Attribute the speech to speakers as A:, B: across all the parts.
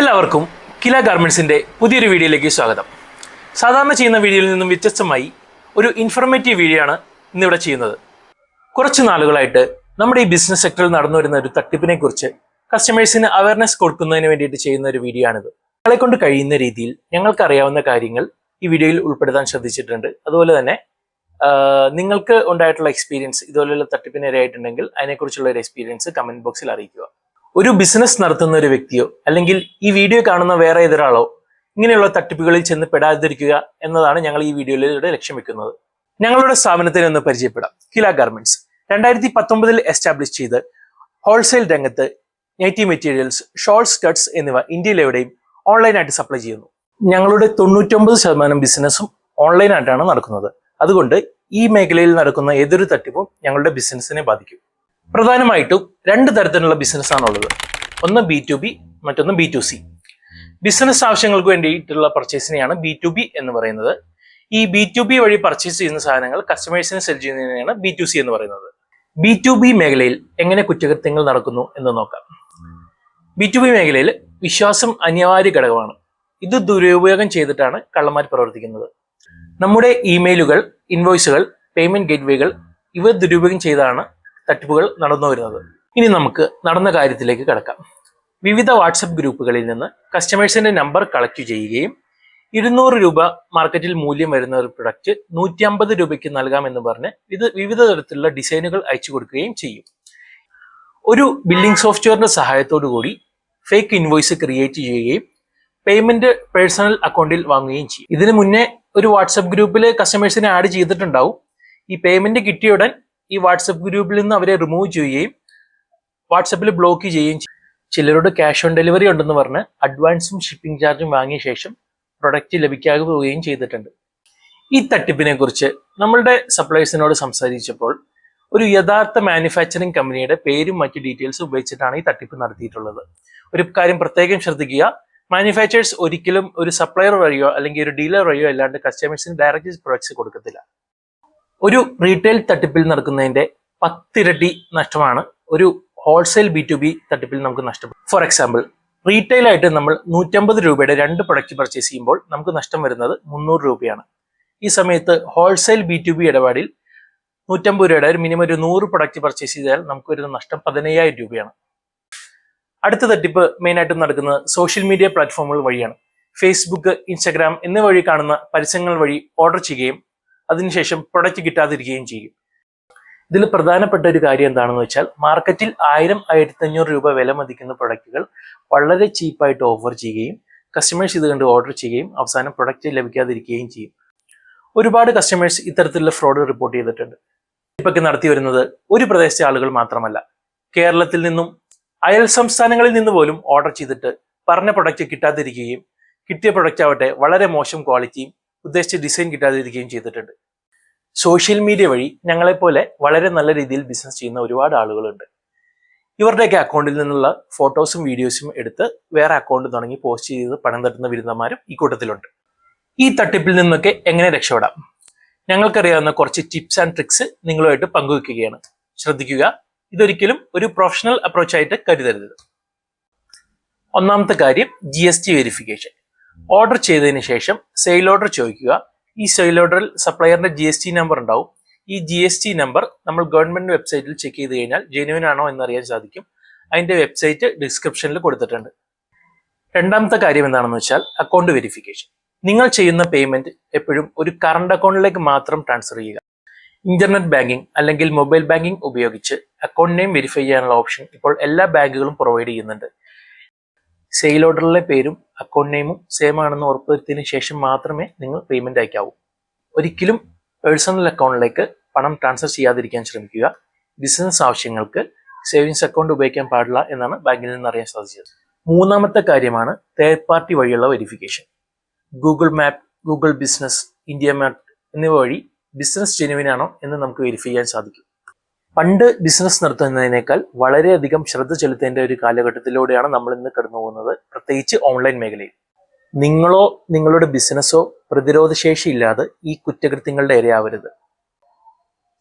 A: എല്ലാവർക്കും കില ഗാർമെൻസിന്റെ പുതിയൊരു വീഡിയോയിലേക്ക് സ്വാഗതം. സാധാരണ ചെയ്യുന്ന വീഡിയോയിൽ നിന്നും വ്യത്യസ്തമായി ഒരു ഇൻഫർമേറ്റീവ് വീഡിയോ ആണ് ഇന്നിവിടെ ചെയ്യുന്നത്. കുറച്ച് നാളുകളായിട്ട് നമ്മുടെ ഈ ബിസിനസ് സെക്ടറിൽ നടന്നു വരുന്ന ഒരു തട്ടിപ്പിനെ കുറിച്ച് കസ്റ്റമേഴ്സിന് അവയർനെസ് കൊടുക്കുന്നതിന് വേണ്ടിയിട്ട് ചെയ്യുന്ന ഒരു വീഡിയോ ആണിത്. ഞങ്ങളെ കൊണ്ട് കഴിയുന്ന രീതിയിൽ ഞങ്ങൾക്ക് അറിയാവുന്ന കാര്യങ്ങൾ ഈ വീഡിയോയിൽ ഉൾപ്പെടുത്താൻ ശ്രദ്ധിച്ചിട്ടുണ്ട്. അതുപോലെ തന്നെ നിങ്ങൾക്ക് ഉണ്ടായിട്ടുള്ള എക്സ്പീരിയൻസ് ഇതുപോലെയുള്ള തട്ടിപ്പിന് ഇരയായിട്ടുണ്ടെങ്കിൽ അതിനെക്കുറിച്ചുള്ള ഒരു എക്സ്പീരിയൻസ് കമന്റ് ബോക്സിൽ അറിയിക്കുക. ഒരു ബിസിനസ് നടത്തുന്ന ഒരു വ്യക്തിയോ അല്ലെങ്കിൽ ഈ വീഡിയോ കാണുന്ന വേറെ ഏതൊരാളോ ഇങ്ങനെയുള്ള തട്ടിപ്പുകളിൽ ചെന്ന് പെടാതിരിക്കുക എന്നതാണ് ഞങ്ങൾ ഈ വീഡിയോയിലൂടെ ലക്ഷ്യം വെക്കുന്നത്. ഞങ്ങളുടെ സ്ഥാപനത്തിന് ഒന്ന് പരിചയപ്പെടാം. കില ഗാർമെന്റ്സ് രണ്ടായിരത്തി പത്തൊമ്പതിൽ എസ്റ്റാബ്ലിഷ് ചെയ്ത് ഹോൾസെയിൽ രംഗത്ത് നെറ്റി മെറ്റീരിയൽസ് ഷോൾസ് സ്കർട്ട്സ് എന്നിവ ഇന്ത്യയിലെവിടെയും ഓൺലൈനായിട്ട് സപ്ലൈ ചെയ്യുന്നു. ഞങ്ങളുടെ തൊണ്ണൂറ്റൊമ്പത് ശതമാനം ബിസിനസ്സും ഓൺലൈനായിട്ടാണ് നടക്കുന്നത്. അതുകൊണ്ട് ഈ മേഖലയിൽ നടക്കുന്ന ഏതൊരു തട്ടിപ്പും ഞങ്ങളുടെ ബിസിനസ്സിനെ ബാധിക്കും. പ്രധാനമായിട്ടും രണ്ട് തരത്തിലുള്ള ബിസിനസ്സാണുള്ളത്. ഒന്ന് ബി ടു ബി മറ്റൊന്ന് ബി ടു സി. ബിസിനസ് ആവശ്യങ്ങൾക്ക് വേണ്ടിയിട്ടുള്ള പർച്ചേസിനെയാണ് ബി ടു ബി എന്ന് പറയുന്നത്. ഈ ബി ടു ബി വഴി പർച്ചേസ് ചെയ്യുന്ന സാധനങ്ങൾ കസ്റ്റമേഴ്സിന് സെൽ ചെയ്യുന്നതിനെയാണ് ബി ടു സി എന്ന് പറയുന്നത്. ബി ടു ബി മേഖലയിൽ എങ്ങനെ കുറ്റകൃത്യങ്ങൾ നടക്കുന്നു എന്ന് നോക്കാം. ബി ടു ബി മേഖലയിൽ വിശ്വാസം അനിവാര്യ ഘടകമാണ്. ഇത് ദുരുപയോഗം ചെയ്തിട്ടാണ് കള്ളന്മാർ പ്രവർത്തിക്കുന്നത്. നമ്മുടെ ഇമെയിലുകൾ ഇൻവോയ്സുകൾ പേയ്മെന്റ് ഗേറ്റ്വേകൾ ഇവ ദുരുപയോഗം ചെയ്താണ് തട്ടിപ്പുകൾ നടന്നു വരുന്നത്. ഇനി നമുക്ക് നടന്ന കാര്യത്തിലേക്ക് കടക്കാം. വിവിധ വാട്സപ്പ് ഗ്രൂപ്പുകളിൽ നിന്ന് കസ്റ്റമേഴ്സിന്റെ നമ്പർ കളക്ട് ചെയ്യുകയും ഇരുന്നൂറ് രൂപ മാർക്കറ്റിൽ മൂല്യം വരുന്ന ഒരു പ്രൊഡക്റ്റ് നൂറ്റി അമ്പത് രൂപയ്ക്ക് നൽകാമെന്ന് പറഞ്ഞ് ഇത് വിവിധ തരത്തിലുള്ള ഡിസൈനുകൾ അയച്ചു കൊടുക്കുകയും ചെയ്യും. ഒരു ബില്ലിംഗ് സോഫ്റ്റ്വെയറിന്റെ സഹായത്തോടു കൂടി ഫേക്ക് ഇൻവോയ്സ് ക്രിയേറ്റ് ചെയ്യുകയും പേയ്മെന്റ് പേഴ്സണൽ അക്കൗണ്ടിൽ വാങ്ങുകയും ചെയ്യും. ഇതിനു മുന്നേ ഒരു വാട്സപ്പ് ഗ്രൂപ്പിൽ കസ്റ്റമേഴ്സിനെ ആഡ് ചെയ്തിട്ടുണ്ടാവും. ഈ പേയ്മെന്റ് കിട്ടിയ ഉടൻ ഈ വാട്സപ്പ് ഗ്രൂപ്പിൽ നിന്ന് അവരെ റിമൂവ് ചെയ്യുകയും വാട്സപ്പിൽ ബ്ലോക്ക് ചെയ്യുകയും ചെയ്യും. ചിലരോട് ക്യാഷ് ഓൺ ഡെലിവറി ഉണ്ടെന്ന് പറഞ്ഞ് അഡ്വാൻസും ഷിപ്പിംഗ് ചാർജും വാങ്ങിയ ശേഷം പ്രൊഡക്റ്റ് ലഭിക്കാതെ പോവുകയും ചെയ്തിട്ടുണ്ട്. ഈ തട്ടിപ്പിനെ കുറിച്ച് നമ്മളുടെ സപ്ലൈസിനോട് സംസാരിച്ചപ്പോൾ ഒരു യഥാർത്ഥ മാനുഫാക്ചറിംഗ് കമ്പനിയുടെ പേരും മറ്റു ഡീറ്റെയിൽസും ഉപയോഗിച്ചിട്ടാണ് ഈ തട്ടിപ്പ് നടത്തിയിട്ടുള്ളത്. ഒരു കാര്യം പ്രത്യേകം ശ്രദ്ധിക്കുക. മാനുഫാക്ചേഴ്സ് ഒരിക്കലും ഒരു സപ്ലയർ വഴിയോ അല്ലെങ്കിൽ ഒരു ഡീലർ വഴിയോ അല്ലാണ്ട് കസ്റ്റമേഴ്സിന് ഡയറക്റ്റ് പ്രൊഡക്ട്സ് കൊടുക്കത്തില്ല. ഒരു റീറ്റെയിൽ തട്ടിപ്പിൽ നടക്കുന്നതിന്റെ പത്തിരട്ടി നഷ്ടമാണ്. ഒരു ഹോൾസെയിൽ ബി ടു ബി തട്ടിപ്പിൽ നമുക്ക് നഷ്ടപ്പെടും ഫോർ എക്സാമ്പിൾ റീറ്റെയിൽ ആയിട്ട് നമ്മൾ നൂറ്റമ്പത് രൂപയുടെ രണ്ട് പ്രൊഡക്റ്റ് പർച്ചേസ് ചെയ്യുമ്പോൾ നമുക്ക് നഷ്ടം വരുന്നത് മുന്നൂറ് രൂപയാണ്. ഈ സമയത്ത് ഹോൾസെയിൽ ബി ടു ബി ഇടപാടിൽ നൂറ്റമ്പത് രൂപയുടെ ഒരു മിനിമം ഒരു നൂറ് പ്രൊഡക്റ്റ് പർച്ചേസ് ചെയ്താൽ നമുക്ക് വരുന്ന നഷ്ടം പതിനയ്യായിരം രൂപയാണ്. അടുത്ത തട്ടിപ്പ് മെയിനായിട്ടും നടക്കുന്നത് സോഷ്യൽ മീഡിയ പ്ലാറ്റ്ഫോമുകൾ വഴിയാണ്. ഫേസ്ബുക്ക് ഇൻസ്റ്റാഗ്രാം എന്നിവ വഴി കാണുന്ന പരസ്യങ്ങൾ വഴി ഓർഡർ ചെയ്യുകയും അതിനുശേഷം പ്രൊഡക്റ്റ് കിട്ടാതിരിക്കുകയും ചെയ്യും. ഇതിൽ പ്രധാനപ്പെട്ട ഒരു കാര്യം എന്താണെന്ന് വെച്ചാൽ മാർക്കറ്റിൽ ആയിരം ആയിരത്തി അഞ്ഞൂറ് രൂപ വില മതിക്കുന്ന പ്രൊഡക്റ്റുകൾ വളരെ ചീപ്പായിട്ട് ഓഫർ ചെയ്യുകയും കസ്റ്റമേഴ്സ് ഇത് കണ്ട് ഓർഡർ ചെയ്യുകയും അവസാനം പ്രൊഡക്റ്റ് ലഭിക്കാതിരിക്കുകയും ചെയ്യും. ഒരുപാട് കസ്റ്റമേഴ്സ് ഇത്തരത്തിലുള്ള ഫ്രോഡ് റിപ്പോർട്ട് ചെയ്തിട്ടുണ്ട്. ഇപ്പൊക്കെ നടത്തി വരുന്നത് ഒരു പ്രദേശത്തെ ആളുകൾ മാത്രമല്ല. കേരളത്തിൽ നിന്നും അയൽ സംസ്ഥാനങ്ങളിൽ നിന്ന് പോലും ഓർഡർ ചെയ്തിട്ട് പറഞ്ഞ പ്രൊഡക്റ്റ് കിട്ടാതിരിക്കുകയും കിട്ടിയ പ്രൊഡക്റ്റ് ആവട്ടെ വളരെ മോശം ക്വാളിറ്റിയും ഉദ്ദേശിച്ച ഡിസൈൻ കിട്ടാതിരിക്കുകയും ചെയ്തിട്ടുണ്ട്. സോഷ്യൽ മീഡിയ വഴി ഞങ്ങളെപ്പോലെ വളരെ നല്ല രീതിയിൽ ബിസിനസ് ചെയ്യുന്ന ഒരുപാട് ആളുകളുണ്ട്. ഇവരുടെയൊക്കെ അക്കൗണ്ടിൽ നിന്നുള്ള ഫോട്ടോസും വീഡിയോസും എടുത്ത് വേറെ അക്കൗണ്ട് തുടങ്ങി പോസ്റ്റ് ചെയ്ത് പണം തട്ടുന്ന വിരുന്നമാരും ഈ കൂട്ടത്തിലുണ്ട്. ഈ തട്ടിപ്പിൽ നിന്നൊക്കെ എങ്ങനെ രക്ഷപ്പെടാം? ഞങ്ങൾക്കറിയാവുന്ന കുറച്ച് ടിപ്സ് ആൻഡ് ട്രിക്സ് നിങ്ങളുമായിട്ട് പങ്കുവെക്കുകയാണ്. ശ്രദ്ധിക്കുക ഇതൊരിക്കലും ഒരു പ്രൊഫഷണൽ അപ്രോച്ചായിട്ട് കരുതരുത്. ഒന്നാമത്തെ കാര്യം ജി വെരിഫിക്കേഷൻ ഓർഡർ ചെയ്തതിന് ശേഷം സെയിൽ ഓർഡർ ചോദിക്കുക. ഈ സെയിൽ ഓർഡറിൽ സപ്ലയറിന്റെ ജി എസ് ടി നമ്പർ ഉണ്ടാവും. ഈ ജി എസ് ടി നമ്പർ നമ്മൾ ഗവൺമെന്റ് വെബ്സൈറ്റിൽ ചെക്ക് ചെയ്ത് കഴിഞ്ഞാൽ ജെനുവിൻ ആണോ എന്നറിയാൻ സാധിക്കും. അതിന്റെ വെബ്സൈറ്റ് ഡിസ്ക്രിപ്ഷനിൽ കൊടുത്തിട്ടുണ്ട്. രണ്ടാമത്തെ കാര്യം എന്താണെന്ന് വെച്ചാൽ അക്കൗണ്ട് വെരിഫിക്കേഷൻ നിങ്ങൾ ചെയ്യുന്ന പേയ്മെന്റ് എപ്പോഴും ഒരു കറണ്ട് അക്കൗണ്ടിലേക്ക് മാത്രം ട്രാൻസ്ഫർ ചെയ്യുക. ഇന്റർനെറ്റ് ബാങ്കിംഗ് അല്ലെങ്കിൽ മൊബൈൽ ബാങ്കിംഗ് ഉപയോഗിച്ച് അക്കൗണ്ട് നെയിം വെരിഫൈ ചെയ്യാനുള്ള ഓപ്ഷൻ ഇപ്പോൾ എല്ലാ ബാങ്കുകളും പ്രൊവൈഡ് ചെയ്യുന്നുണ്ട്. സെയിൽ ഓർഡറിലെ പേരും അക്കൗണ്ട് നെയിമും സെയിം ആണെന്ന് ഉറപ്പുവരുത്തിയതിന് ശേഷം മാത്രമേ നിങ്ങൾ പേയ്മെന്റ് അയക്കാവൂ. ഒരിക്കലും പേഴ്സണൽ അക്കൗണ്ടിലേക്ക് പണം ട്രാൻസ്ഫർ ചെയ്യാതിരിക്കാൻ ശ്രമിക്കുക. ബിസിനസ് ആവശ്യങ്ങൾക്ക് സേവിങ്സ് അക്കൗണ്ട് ഉപയോഗിക്കാൻ പാടില്ല എന്നാണ് ബാങ്കിൽ നിന്ന് അറിയാൻ സാധിച്ചത്. മൂന്നാമത്തെ കാര്യമാണ് തേർഡ് പാർട്ടി വഴിയുള്ള verification Google map Google business India map എന്നിവ വഴി ബിസിനസ് ജെനുവിനാണോ എന്ന് നമുക്ക് വെരിഫൈ ചെയ്യാൻ സാധിക്കും. പണ്ട് ബിസിനസ് നടത്തുന്നതിനേക്കാൾ വളരെയധികം ശ്രദ്ധ ചെലുത്തേണ്ട ഒരു കാലഘട്ടത്തിലൂടെയാണ് നമ്മൾ ഇന്ന് കടന്നു പോകുന്നത് പ്രത്യേകിച്ച് ഓൺലൈൻ മേഖലയിൽ. നിങ്ങളോ നിങ്ങളുടെ ബിസിനസ്സോ പ്രതിരോധശേഷി ഇല്ലാതെ ഈ കുറ്റകൃത്യങ്ങളുടെ ഇരയാവരുത്.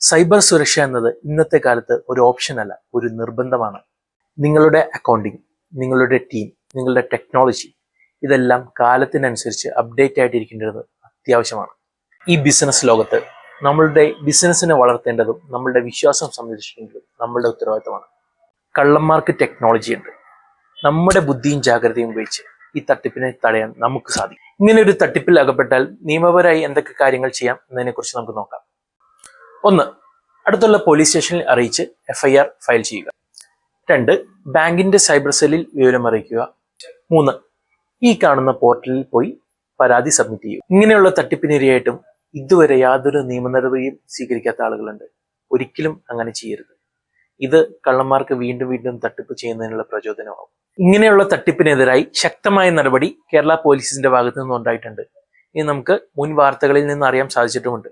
A: സൈബർ സുരക്ഷ എന്നത് ഇന്നത്തെ കാലത്ത് ഒരു ഓപ്ഷൻ അല്ല ഒരു നിർബന്ധമാണ്. നിങ്ങളുടെ അക്കൗണ്ടിങ് നിങ്ങളുടെ ടീം നിങ്ങളുടെ ടെക്നോളജി ഇതെല്ലാം കാലത്തിനനുസരിച്ച് അപ്ഡേറ്റ് ആയിട്ടിരിക്കേണ്ടത് അത്യാവശ്യമാണ്. ഈ ബിസിനസ് ലോകത്ത് നമ്മളുടെ ബിസിനസ്സിനെ വളർത്തേണ്ടതും നമ്മളുടെ വിശ്വാസം സംരക്ഷിക്കേണ്ടതും നമ്മളുടെ ഉത്തരവാദിത്തമാണ്. കള്ളന്മാർക്ക് ടെക്നോളജി ഉണ്ട്. നമ്മുടെ ബുദ്ധിയും ജാഗ്രതയും ഉപയോഗിച്ച് ഈ തട്ടിപ്പിനെ തടയാൻ നമുക്ക് സാധിക്കും. ഇങ്ങനെ ഒരു തട്ടിപ്പിൽ അകപ്പെട്ടാൽ നിയമപരമായി എന്തൊക്കെ കാര്യങ്ങൾ ചെയ്യാം എന്നതിനെക്കുറിച്ച് നമുക്ക് നോക്കാം. ഒന്ന് അടുത്തുള്ള പോലീസ് സ്റ്റേഷനിൽ അറിയിച്ച് എഫ്ഐആർ ഫയൽ ചെയ്യുക. രണ്ട് ബാങ്കിന്റെ സൈബർ സെല്ലിൽ വിവരം അറിയിക്കുക. മൂന്ന് ഈ കാണുന്ന പോർട്ടലിൽ പോയി പരാതി സബ്മിറ്റ് ചെയ്യുക. ഇങ്ങനെയുള്ള തട്ടിപ്പിനിരയായിട്ടും ഇതുവരെ യാതൊരു നിയമനടപടിയും സ്വീകരിക്കാത്ത ആളുകളുണ്ട്. ഒരിക്കലും അങ്ങനെ ചെയ്യരുത്. ഇത് കള്ളന്മാർക്ക് വീണ്ടും വീണ്ടും തട്ടിപ്പ് ചെയ്യുന്നതിനുള്ള പ്രചോദനമാകും. ഇങ്ങനെയുള്ള തട്ടിപ്പിനെതിരായി ശക്തമായ നടപടി കേരള പോലീസിന്റെ ഭാഗത്തു നിന്ന് ഉണ്ടായിട്ടുണ്ട്. ഇനി നമുക്ക് മുൻ വാർത്തകളിൽ നിന്ന് അറിയാൻ സാധിച്ചിട്ടുമുണ്ട്.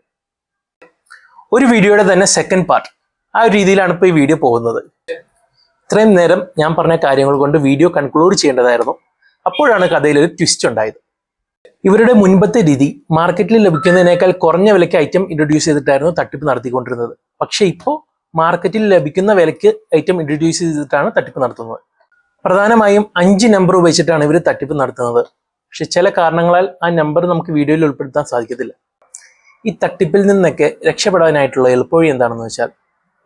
A: ഒരു വീഡിയോയുടെ തന്നെ സെക്കൻഡ് പാർട്ട് ആ ഒരു രീതിയിലാണ് ഇപ്പോൾ ഈ വീഡിയോ പോകുന്നത്. ഇത്രയും നേരം ഞാൻ പറഞ്ഞ കാര്യങ്ങൾ കൊണ്ട് വീഡിയോ കൺക്ലൂഡ് ചെയ്യേണ്ടതായിരുന്നു. അപ്പോഴാണ് കഥയിൽ ഒരു ട്വിസ്റ്റ് ഉണ്ടായത്. ഇവരുടെ മുൻപത്തെ രീതി മാർക്കറ്റിൽ ലഭിക്കുന്നതിനേക്കാൾ കുറഞ്ഞ വിലയ്ക്ക് ഐറ്റം ഇൻട്രൊഡ്യൂസ് ചെയ്തിട്ടായിരുന്നു തട്ടിപ്പ് നടത്തിക്കൊണ്ടിരുന്നത്. പക്ഷേ ഇപ്പോൾ മാർക്കറ്റിൽ ലഭിക്കുന്ന വിലയ്ക്ക് ഐറ്റം ഇൻട്രൊഡ്യൂസ് ചെയ്തിട്ടാണ് തട്ടിപ്പ് നടത്തുന്നത്. പ്രധാനമായും അഞ്ച് നമ്പർ ഉപയോഗിച്ചിട്ടാണ് ഇവർ തട്ടിപ്പ് നടത്തുന്നത്. പക്ഷെ ചില കാരണങ്ങളാൽ ആ നമ്പർ നമുക്ക് വീഡിയോയിൽ ഉൾപ്പെടുത്താൻ സാധിക്കത്തില്ല. ഈ തട്ടിപ്പിൽ നിന്നൊക്കെ രക്ഷപ്പെടാനായിട്ടുള്ള എളുപ്പവഴി എന്താണെന്ന് വെച്ചാൽ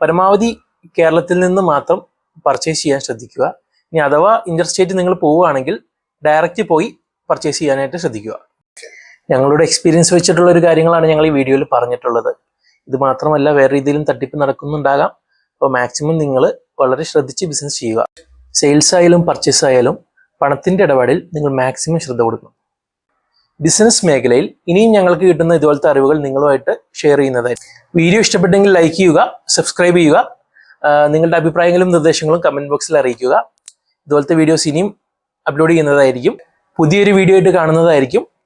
A: പരമാവധി കേരളത്തിൽ നിന്ന് മാത്രം പർച്ചേസ് ചെയ്യാൻ ശ്രദ്ധിക്കുക. ഇനി അഥവാ ഇന്റർസ്റ്റേറ്റ് നിങ്ങൾ പോവുകയാണെങ്കിൽ ഡയറക്റ്റ് പോയി പർച്ചേസ് ചെയ്യാനായിട്ട് ശ്രദ്ധിക്കുക. ഞങ്ങളുടെ എക്സ്പീരിയൻസ് വെച്ചിട്ടുള്ള ഒരു കാര്യങ്ങളാണ് ഞങ്ങൾ ഈ വീഡിയോയിൽ പറഞ്ഞിട്ടുള്ളത്. ഇത് മാത്രമല്ല വേറെ രീതിയിലും തട്ടിപ്പ് നടക്കുന്നുണ്ടാകാം. അപ്പോൾ മാക്സിമം നിങ്ങൾ വളരെ ശ്രദ്ധിച്ച് ബിസിനസ് ചെയ്യുക. സെയിൽസ് ആയാലും പർച്ചേസ് ആയാലും പണത്തിന്റെ ഇടപാടിൽ നിങ്ങൾ മാക്സിമം ശ്രദ്ധ കൊടുക്കണം. ബിസിനസ് മേഖലയിൽ ഇനിയും ഞങ്ങൾക്ക് കിട്ടുന്ന ഇതുപോലത്തെ അറിവുകൾ നിങ്ങളുമായിട്ട് ഷെയർ ചെയ്യുന്നതായിരിക്കും. വീഡിയോ ഇഷ്ടപ്പെട്ടെങ്കിൽ ലൈക്ക് ചെയ്യുക സബ്സ്ക്രൈബ് ചെയ്യുക നിങ്ങളുടെ അഭിപ്രായങ്ങളും നിർദ്ദേശങ്ങളും കമന്റ് ബോക്സിൽ അറിയിക്കുക. ഇതുപോലത്തെ വീഡിയോസ് ഇനിയും അപ്ലോഡ് ചെയ്യുന്നതായിരിക്കും. പുതിയൊരു വീഡിയോ ആയിട്ട് കാണുന്നതായിരിക്കും.